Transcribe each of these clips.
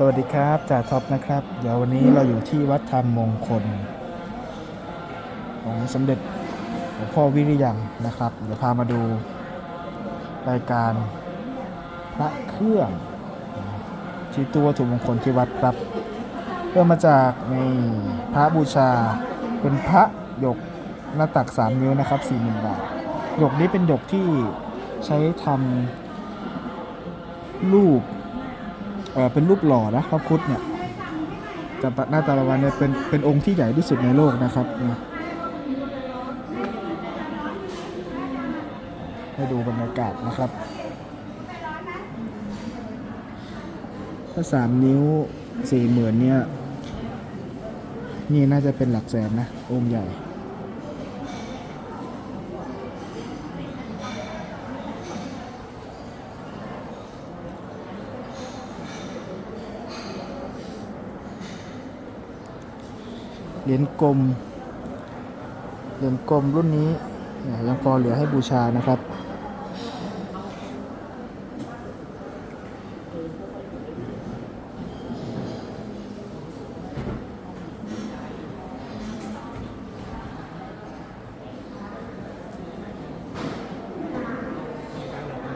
สวัสดีครับจ่าท็อปนะครับ เดี๋ยววันนี้เราอยู่ที่วัดธรรมมงคล ของสมเด็จหลวงพ่อวิริยังนะครับ เดี๋ยวพามาดูรายการพระเครื่องที่ตัวถุมงคลที่วัดครับเริ่มมาจากในพระบูชาเป็นพระหยกหน้าตัก 3 นิ้วนะครับ40,000บาทหยกนี้เป็นหยกที่ใช้ทำรูป เป็นรูปหล่อนะพระพุทธเนี่ยจะหน้าตาประมาณเนี้เป็นเป็นองค์ที่ใหญ่ที่สุดในโลกนะครับนะให้ดูบรรยากาศนะครับถ้าสามนิ้วสี่หมื่นเนี่ย นี่น่าจะเป็นหลักแสนนะ องค์ใหญ่ เหรียญกลม เหรียญกลมรุ่นนี้ยยังพอเหลือให้บูชานะครับ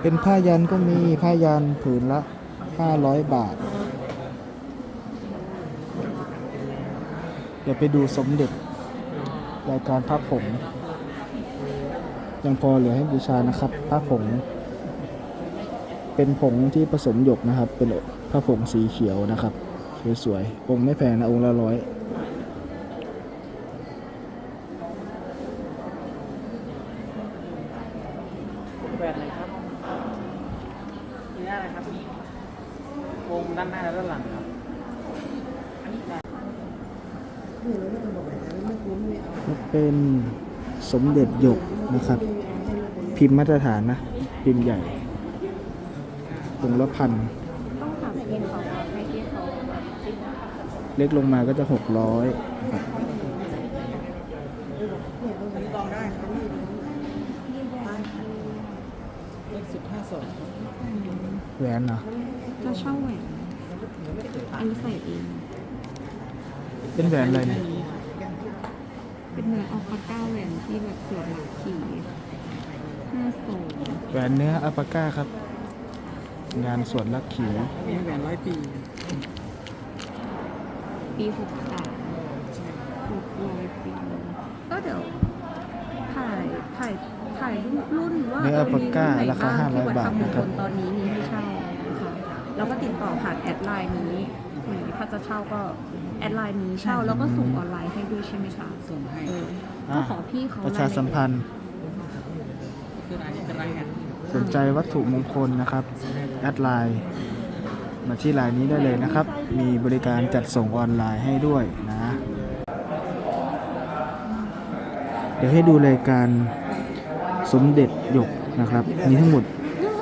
เป็นผ้ายันก็มีผ้ายันผืนละ 500 บาท เดี๋ยวไปดูสมเด็จรายการพระผงยังพอเหลือให้บูชานะครับพระผง เป็นผงที่ผสมหยกนะครับ เป็นพระผงสีเขียวนะครับสวยๆองค์ไม่แพงนะองค์ละร้อยแหวนอะไรครับนี่อะไรครับวงด้านหน้าและด้านหลังครับ อันนี้ได้ เป็นสมเด็จหยกนะครับ พิมพ์มาตรฐานนะ พิมพ์ใหญ่องค์ละพันต้องถามพี่เขาให้พี่เขาเล็กลงมาก็จะหกร้อยครับลองได้ครับเลขสิบห้าสองแหวนเนาะจะเช่าแหวนอันนี้ใส่เอง เป็นแหวนอะไรเนี่ยเป็นเนื้ออัลปาก้าแหวนที่แบบสวยหลักขี่ห้าโซแหวนเนื้ออัลปาก้าครับ งานสวนลักขีมีแหวนร้อยปี ปีหกสามหกร้อยปี ก็เดี๋ยวถ่ายถ่ายถ่ายรุ่นว่าเนื้ออัลปาก้ามีราคารุ่นไหน500บาทที่วัดนะครับธมงคลตอนนี้มีให้เช่าค่ะแล้วก็ติดต่อผ่านแอดไลน์นี้ หรือถ้าจะเช่าก็แอดไลน์นี้เช่าแล้วก็ส่งออนไลน์ให้ด้วยใช่ไหมคะส่งให้เออก็ขอพี่เขาประชาสัมพันธ์ คืออันนี้เป็นรายงานสนใจวัตถุมงคลนะครับแอดไลน์มาที่ไลน์นี้ได้เลยนะครับ มีบริการจัดส่งออนไลน์ให้ด้วยนะ เดี๋ยวให้ดูรายการสมเด็จหยกนะครับ มีทั้งหมด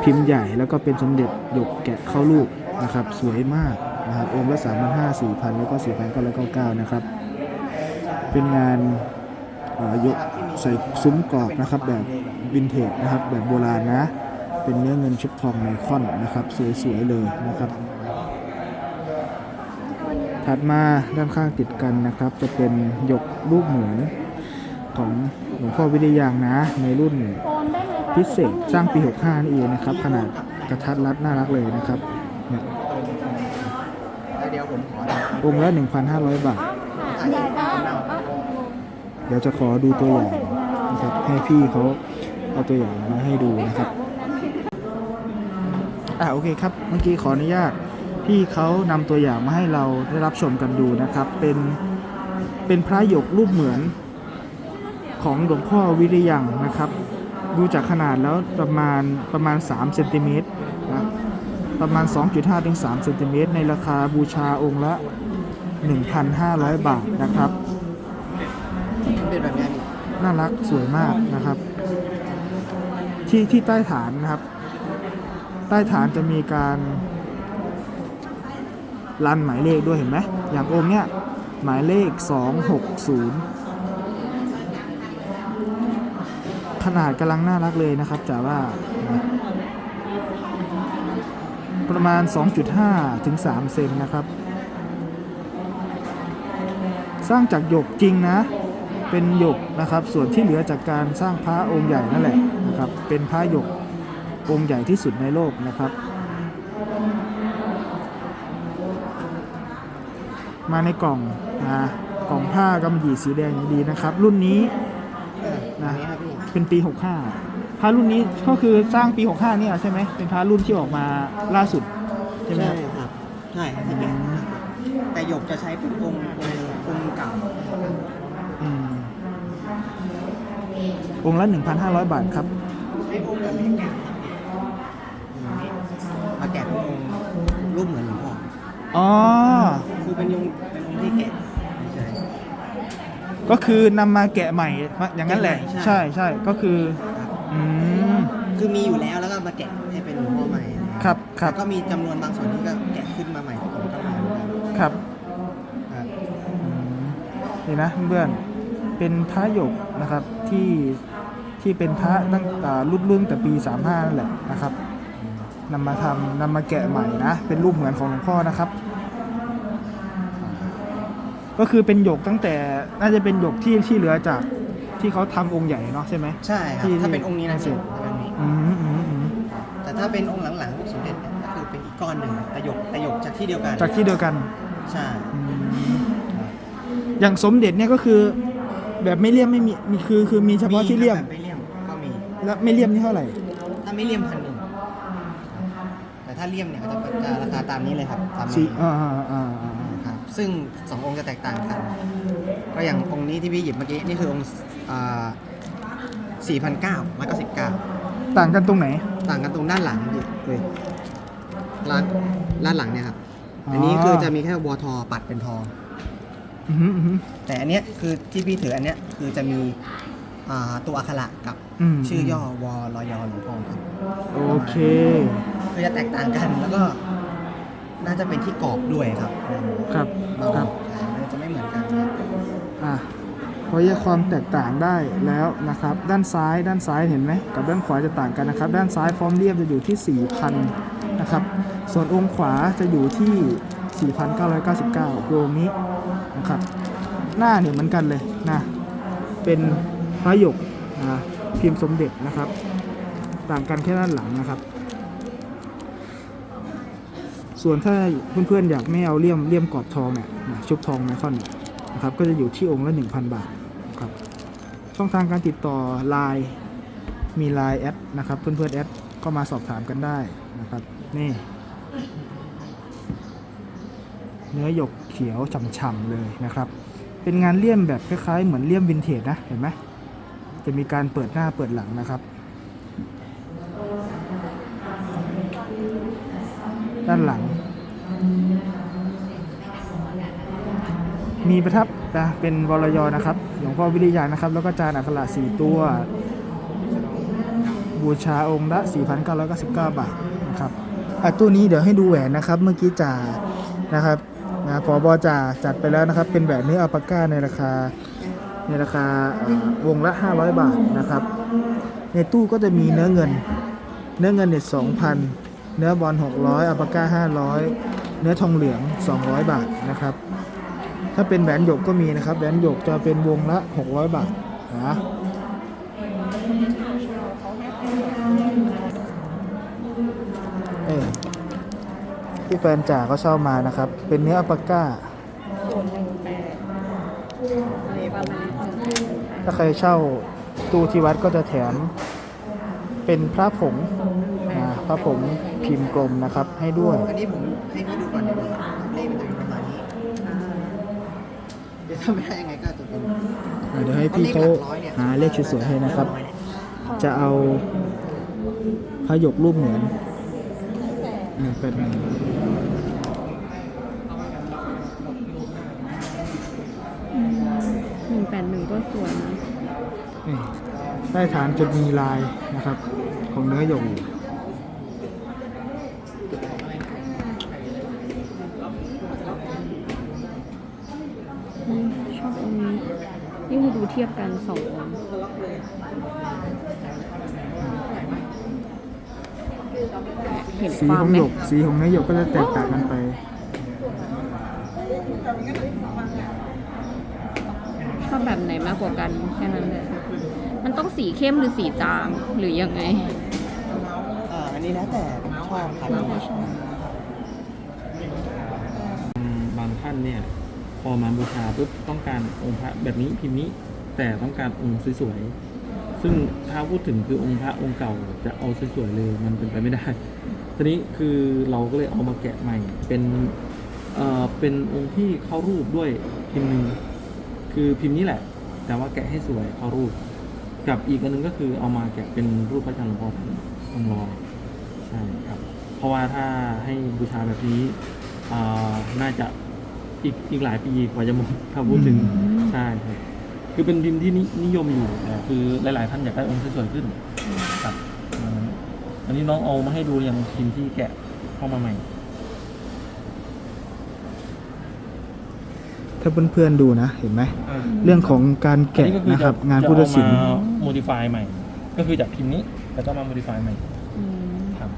พิมพ์ใหญ่แล้วก็เป็นสมเด็จหยกแกะเข้ารูปนะครับ สวยมาก นะครับองค์ละ3 5 0 0 4,000แล้วก็4,999นก็ร้อยเก้าเก้านะครับ เป็นงานยกใส่ซุ้มกรอบนะครับแบบวินเทจนะครับแบบโบราณนะ เป็นเนื้อเงินชุบทองไมคอนนะครับสวยๆเลยนะครับ ถัดมาด้านข้างติดกันนะครับ จะเป็นหยกรูปเหมือนของหลวงพ่อวิริยังนะในรุ่นพิเศษสร้างปี 65 นี่เองนะครับ ขนาดกระทัดรัดน่ารักเลยนะครับเนี่ย ยวผมขอองค์ละ 1,500 บาทเดี๋ยวจะขอดูตัวอย่างนะครับให้พี่เขาเอาตัวอย่างมาให้ดูนะครับ อ่าโอเคครับเมื่อกี้ขออนุญาตพี่เขานำตัวอย่างมาให้เราได้รับชมกันดูนะครับ เป็นเป็นพระหยกรูปเหมือนของหลวงพ่อวิริยังนะครับ ดูจากขนาดแล้วประมาณประมาณ3เซนติเมตรนะ ประมาณ 2.5ถึง3เซนติเมตรในราคาบูชาองค์ละ 1,500 บาทนะครับเป็นแบบนี้น่ารักสวยมากนะครับ ที่ที่ใต้ฐานนะครับ ใต้ฐานจะมีการรันหมายเลขด้วยเห็นไหมอย่างองค์เนี้ยหมายเลข 260 ขนาดกำลังน่ารักเลยนะครับจ๋าว่านะ ประมาณ 2.5 ถึง 3 เซนนะครับ สร้างจากหยกจริงนะ เป็นหยกนะครับ ส่วนที่เหลือจากการสร้างพระองค์ใหญ่นั่นแหละนะครับ เป็นพระหยกองค์ใหญ่ที่สุดในโลกนะครับ มาในกล่องนะกล่องผ้ากำหยี่สีแดงอย่างดีนะครับ รุ่นนี้นะเป็นปี 65 พระรุ่นนี้ก็คือสร้างปี65เนี่ยใช่ไหมเป็นพระรุ่นที่ออกมาล่าสุดใช่ไหมครับ ครับ ใช่ครับที่แกะแต่หยกจะใช้เป็นองค์องค์องค์เก่าอืมองค์ละ 1,500 บาทครับ ใช้องค์แบบนี้แกะมาแกะเป็นองค์รูปเหมือนหลวงพ่ออ๋อ คือเป็นองค์เป็นองค์ที่แกะใช่ ก็คือนำมาแกะใหม่อย่างนั้นแหละ แกะใหม่ใช่ ใช่ใช่ก็คือครับ อืม คือมีอยู่แล้วแล้วก็มาแกะให้เป็นหลวงพ่อใหม่นะครับครับ แล้วก็มีจำนวนบางส่วนที่ก็แกะขึ้นมาใหม่ผมก็มาเหมือนกันครับครับ อืมนี่นะเพื่อนๆเป็นพระหยกนะครับที่ที่เป็นพระตั้งแต่รุ่นรุ่นแต่ปี 35นั่นแหละนะครับนำมาทำนำมาแกะใหม่นะ เป็นรูปเหมือนของหลวงพ่อนะครับ ก็คือเป็นหยกตั้งแต่น่าจะเป็นหยกที่ที่เหลือจาก ที่เขาทำองค์ใหญ่เนาะใช่ไหม ใช่ครับ ที่ถ้าเป็นองค์นี้นะที่ พี่ถ้าเป็นองค์นี้อืมอืมอืมแต่ถ้าเป็นองค์หลังๆพวกสมเด็จเนี่ยก็คือเป็นอีกก้อนหนึ่งแต่หยกแต่หยกจากที่เดียวกันจากที่เดียวกันใช่อืมอย่างสมเด็จเนี่ยก็คือ แบบไม่เลี่ยมไม่มีมีคือคือมีเฉพาะที่เลี่ยมแบบไม่เลี่ยมก็มี แล้วไม่เลี่ยมนี่เท่าไหร่ ถ้าไม่เลี่ยมพันหนึ่งแต่ถ้าเลี่ยมเนี่ยก็จะจะราคาตามนี้เลยครับตามสี่นี้อ่าอ่าอ่าอ่าครับซึ่งสององค์จะแตกต่างกัน ก็อย่างองค์นี้ที่พี่หยิบเมื่อกี้นี่คือองค์ สี่พันเก้าร้อยเก้าสิบเก้าต่างกันตรงไหนต่างกันตรงด้านหลังพี่เลยด้านด้านหลังเนี่ยครับอ๋ออัอันนี้คือจะมีแค่วอทอปัดเป็นทอง อือหืออือหือแต่อันเนี้ยคือที่พี่ถืออันเนี้ยคือจะมีอ่าตัวอักขระกับอืมชื่อย่อวอลอยอหลวงพ่อครับโอเค คือจะแตกต่างกันแล้วก็ น่าจะเป็นที่กรอบด้วยครับครับเราครับ ใช่มันจะไม่เหมือนกันครับ อะ พอแยกความแตกต่างได้แล้วนะครับ ด้านซ้ายด้านซ้ายเห็นไหมกับด้านขวาจะต่างกันนะครับ ด้านซ้ายพร้อมเรียบจะอยู่ที่ 4,000 นะครับ ส่วนองค์ขวาจะอยู่ที่ 4,999คือองค์นี้นะครับ หน้าเนี่ยเหมือนกันเลยนะเป็นพระหยกนะพิมพ์สมเด็จนะครับ ต่างกันแค่ด้านหลังนะครับ ส่วนถ้าเพื่อนๆอยากไม่เอาเลี่ยมเลี่ยมกรอบทองเนี่ยชุบทองไมคอนเนี่ยนะครับก็จะอยู่ที่องค์ละ 1,000 บาท ช่องทางการติดต่อ Line มี Line แอดนะครับ เพื่อนๆแอดก็มาสอบถามกันได้นะครับ นี่ เนื้อหยกเขียวฉ่ำๆเลยนะครับ เป็นงานเลี่ยมแบบคล้ายๆ เหมือนเลี่ยมวินเทจนะ เห็นไหมจะมีการเปิดหน้าเปิดหลังนะครับด้านหลัง มีประทับ นะเป็นวรยอนะครับหลวงพ่อวิริยานะครับ แล้วก็จานอัคระสี่ตัว บูชาองค์ละ 4,999 บาทนะครับอะตัวนี้เดี๋ยวให้ดูแหวนนะครับ เมื่อกี้จ่านะครับนะพอบอจ่าจัดไปแล้วนะครับ เป็นแหวนเนื้ออัลปาก้าในราคาในราคาวงละ 500 บาทนะครับ ในตู้ก็จะมีเนื้อเงิน เนื้อเงินเนี่ย2,000 เนื้อบอล600อัลปาก้า500 เนื้อทองเหลือง 200 บาทนะครับ ถ้าเป็นแหวนหยกก็มีนะครับ แหวนหยกจะเป็นวงละ 600 บาทนะเออที่แฟนจ๋าเขาเช่ามานะครับ เป็นเนื้ออัปาก้าถ้าใครเช่าตู้ที่วัดก็จะแถมเป็นพระผงพระผงพิมพ์กลมนะครับให้ด้วย อันนี้ผมให้พี่ดูก่อนดีกว่าเลขมันจะเป็นประมาณนี้ อ่า เดี๋ยวถ้าไม่ได้ยังไงก็จะเป็น อ่าเดี๋ยวให้พี่เขาหาเลขสวยๆให้นะครับ จะเอาพระหยกรูปเหมือนหนึ่งแปดหนึ่งหนึ่งแปดหนึ่งก็สวยนะ นี่ใต้ฐานจะมีลายนะครับ ของเนื้อหยกอยู่ อืมชอบองค์นี้นี่คือดู เทียบกันสององค์เห็นสีความของไหมหยกสีของเนื้อหยกก็จะแตกต่างกันไป ชอบแบบไหนมากกว่ากันแค่นั้นเลยมันต้องสีเข้มหรือสีจางหรือยังไง อ่าอันนี้แล้วแต่ชอบครับแล้วแต่ชอบบางท่านเนี่ย พอมาบูชาปุ๊บต้องการองค์พระแบบนี้พิมพ์นี้ แต่ต้องการองค์สวยๆ ซึ่งถ้าพูดถึงคือองค์พระองค์เก่าจะเอาสวยๆเลยมันเป็นไปไม่ได้ ทีนี้คือเราก็เลยเอามาแกะใหม่ เป็นเอ่อเป็นองค์ที่เข้ารูปด้วยพิมพ์หนึ่งคือพิมพ์นี้แหละ แต่ว่าแกะให้สวยเข้ารูป กับอีกอันหนึงก็คือเอามาแกะเป็นรูปพระจันทร์หลวงพ่อท่านองค์ลอยใช่ครับ เพราะว่าถ้าให้บูชาแบบนี้อ่าน่าจะอีกอีกหลายปีกว่าจะหมดถ้าพูดถึงอืมใช่ครับ คือเป็นพิมพ์ที่นินิยมอยู่แต่คือหลายๆท่านอยากได้องค์สวยๆขึ้นครับอืมอันนี้น้องเอามาให้ดูอย่างพิมพ์ที่แกะเข้ามาใหม่ ถ้าเพื่อนๆดูนะเห็นไหมเรื่องของการอันแกะนี้ก็คือนะครับจะงานพุทธศิลป์จะเอามา modify ใหม่ ก็คือจากพิมพ์นี้แล้วก็มา modify ใหม่อืมครับ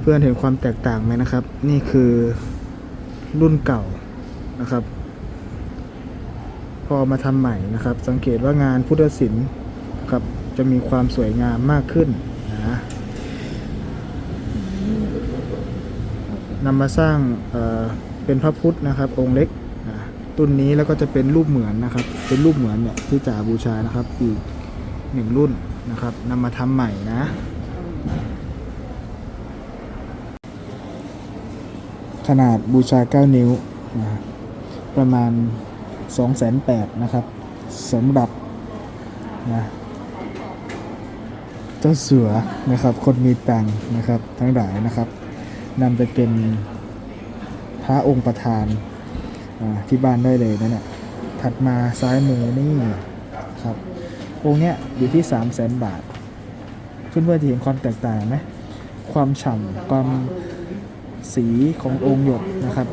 เพื่อนเห็นความแตกต่างไหมนะครับ นี่คือ รุ่นเก่านะครับ พอมาทำใหม่นะครับ สังเกตว่างานพุทธศิลป์ครับจะมีความสวยงามมากขึ้นนะนำมาสร้างเเป็นพระพุทธนะครับ องค์เล็กนะรุ่นนี้แล้วก็จะเป็นรูปเหมือนนะครับ เป็นรูปเหมือนเนี่ยที่จ่าบูชานะครับ อีกหนึ่งรุ่นนะครับนำมาทำใหม่นะ ขนาดบูชา 9 นิ้วนะประมาณ2 8 0 0นะครับสำหรับนะเจ้าเสือนะครับ คนมีตังนะครับ ทั้งหลายนะครับนำไปเป็นพระองค์ประธานที่บ้านได้เลยนั่นแหละถัดมาซ้ายมือนี่ครับ องค์เนี้ยอยู่ที่ 3 0 0แสนบาท เพื่อนๆจะเห็นความแตกต่างไหมความฉ่ำความ สีขององค์หยกนะครับ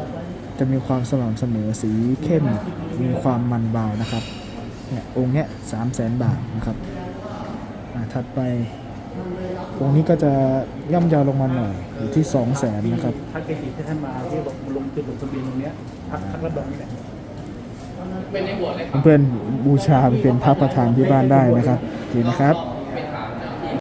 จะมีความสม่ำเสมอสีเข้มมีความมันเบานะครับเนี่ยองค์เนี้ยสามแสนบาทนะครับอ่าถัดไปองค์นี้ก็จะย่อมเยาวลงมาหน่อยอยู่ที่สองแสนนะครับพระเกจิที่ท่านมาที่บอกลงจุดลงทะเบียนตรงเนี้ยพักพักระดมนี่แหละเพื่อนๆบูชาไปเป็นพระประธานที่บ้านได้นะครับโอเคนะครับ